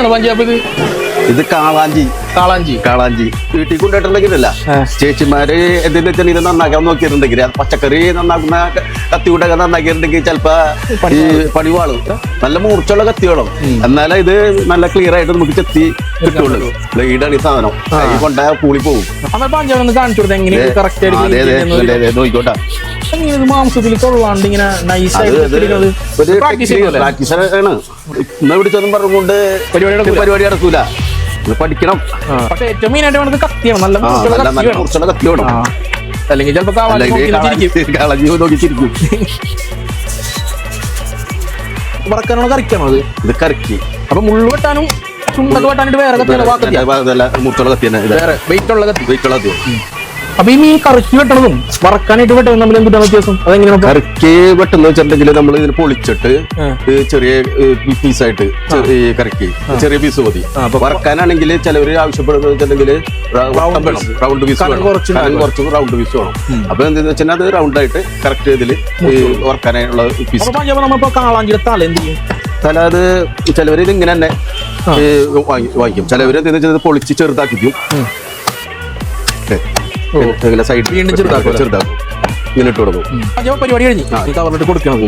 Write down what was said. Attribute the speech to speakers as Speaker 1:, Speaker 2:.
Speaker 1: മീനാണ് പഞ്ചാബ് ഇത്?
Speaker 2: ഇത് കാളാഞ്ചി.
Speaker 1: കാളാഞ്ചി.
Speaker 2: കാളാഞ്ചി. വീട്ടിൽ കൊണ്ടുപോയിട്ടുണ്ടെങ്കിലല്ല
Speaker 1: ആ.
Speaker 2: ചേച്ചിമാര് എന്തെങ്കിലും വെച്ചാൽ ഇത് നന്നാക്കാൻ നോക്കിയിട്ടുണ്ടെങ്കിൽ പച്ചക്കറി നന്നാക്കുന്ന ക- കത്തി കൊണ്ടൊക്കെ നന്നാക്കിയിട്ടുണ്ടെങ്കിൽ ചിലപ്പോ ഈ പണിവാളും. നല്ല മൂർച്ചയുള്ള കത്തിയോളം എന്നാലും ഇത് നല്ല ക്ലിയർ ആയിട്ട് നമുക്ക് ചെത്തി കിട്ടുള്ളൂ. ബ്ലേഡാണ് ഈ സാധനം. കൊണ്ട പൂളി പോകും
Speaker 1: എന്നാൽ ഇത് മാംസത്തിൽ കൊള്ളാണ്ട് ഇങ്ങനെ നൈസ് ആയിട്ട്
Speaker 2: ഇത് ഒരു
Speaker 1: പ്രാക്ടീസ്
Speaker 2: ആണ്. ഇന്ന് പിടിച്ചൊന്നും പറഞ്ഞുകൊണ്ട്
Speaker 1: പരിപാടി.
Speaker 2: പരിപാടി നടക്കൂല. പഠിക്കണം.
Speaker 1: പക്ഷെ ഏറ്റവും മെയിൻ ആയിട്ട് വേണ്ടത് കത്തിയാണ്. നല്ല
Speaker 2: നല്ല
Speaker 1: കത്തി വേണം. അല്ലെങ്കിൽ ചിലപ്പോ കാവാലി
Speaker 2: അല്ലെങ്കിൽ
Speaker 1: നോക്കി
Speaker 2: നോക്കി ചിരിക്കും.
Speaker 1: വറക്കാനാണോ കറിക്കണോ അത്?
Speaker 2: ഇത് കറക്കി.
Speaker 1: അപ്പൊ മുള്ളു വെട്ടാനും ചുണ്ടൊക്കെ വെട്ടാനായിട്ട് വേറെ കത്തിയാണ്? വാക്കത്തിയ
Speaker 2: നല്ല മൂർച്ചയുള്ള കത്തി തന്നെ
Speaker 1: വേറെ വെയിറ്റ് ഉള്ള കത്തി.
Speaker 2: വെയിറ്റുള്ള കത്തി.
Speaker 1: അപ്പൊ ഈ കറക്കി വെട്ടണതും വറക്കാനായിട്ട് തമ്മിൽ എന്താണ് വ്യത്യാസം? അതെങ്ങനെ
Speaker 2: കറക്കേ വെട്ടുന്ന വെച്ചിട്ടുണ്ടെങ്കിൽ നമ്മൾ ഇതിന് പൊളിച്ചിട്ട് ചെറിയ പീസായിട്ട് ഈ കറക്കി ചെറിയ പീസ് മതി. വറക്കാനാണെങ്കിൽ ചിലവർ ആവശ്യപ്പെടുന്നത് വെച്ചിട്ടുണ്ടെങ്കിൽ റൗണ്ട് പീസ് വേണം.
Speaker 1: കുറച്ച്
Speaker 2: റൗണ്ട് പീസ് വേണം. അപ്പൊ എന്താന്ന് വെച്ചാൽ അത് റൗണ്ട് ആയിട്ട് കറക്റ്റ് ഇതിൽ വറക്കാനായിട്ടുള്ള പീസ്
Speaker 1: നമ്മളിപ്പോ കാളാഞ്ചിയുടെ തല എന്ത് ചെയ്യും?
Speaker 2: ചില അത് ചിലവർ ഇത് ഇങ്ങനെ തന്നെ വാങ്ങിക്കും. ചിലവർ എന്താ പൊളിച്ച് ചെറുതാക്കിക്കും സൈഡ്
Speaker 1: വീണ്ടും ചെറുതാക്കും?
Speaker 2: ചെറുതാക്കും. ഇങ്ങനെ ഇട്ട് കൊടുക്കും.
Speaker 1: പരിപാടി കഴിഞ്ഞു. കവറിലിട്ട് കൊടുക്കണം.